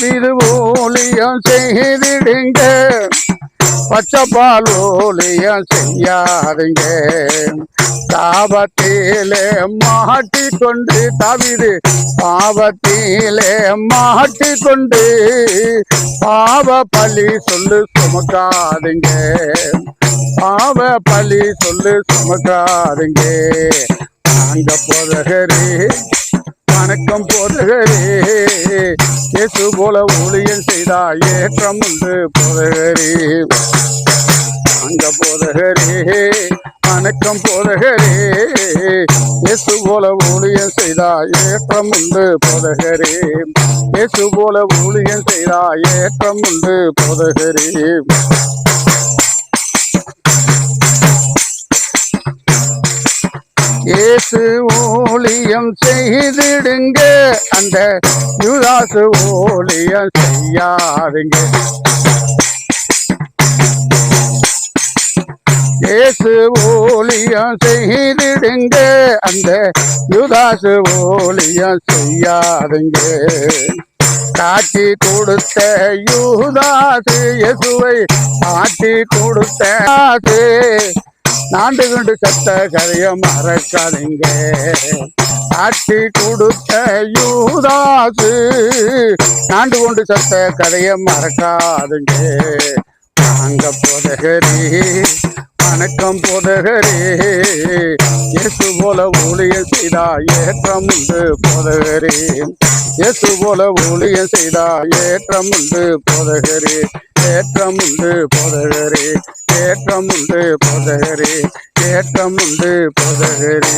திருவோலியம் செய்திடுங்க. பச்சைப்பால் ஓலியம் செய்யாதுங்க. தாபத்திலே மாட்டிக்கொண்டு தாவிது பாவத்திலே மாட்டிக்கொண்டு பாவ பழி சொல்லு சுமக்காதுங்க. பாவ பழி சொல்லு சுமக்காதுங்க. நாங்க போதகரே வணக்கம் போதகரே இயேசு போல ஊழியம் செய்தா ஏற்றம் உண்டு போதகரே அங்க போதகரே வணக்கம் போதகரே இயேசு போல ஊழியம் செய்தா ஏற்றம் உண்டு போதகரே இயேசு போல ஊழியம் செய்தா ஏற்றம் உண்டு போதகரே ஊழியம் செய்திடுங்க. அந்த யுதாசு ஊழியம் செய்யாதுங்க. இயேசு ஊழியம் செய்திடுங்க. அந்த யுதாசு ஊழியம் செய்யாதுங்க. காட்சி கொடுத்த யூதாசு இயேசுவை காட்சி கொடுத்த நாண்டு கண்டு சத்த கதையை மறக்காதீங்க. காட்டி கொடுத்த யூதாசு. நாண்டு கொண்டு சத்த கதைய மறக்காதுங்க. வாங்க போதகரே வணக்கம் போதகரே. இயேசு போல ஊழியம் செய்தா ஏற்றம் உண்டு போதகரே. இயேசு போல ஊழியம் செய்தா ஏற்றம் உண்டு போதகரே. ஏற்றம் உண்டு போதகரே. ஏற்றம் உண்டு போதகரே. ஏற்றம் உண்டு போதகரே.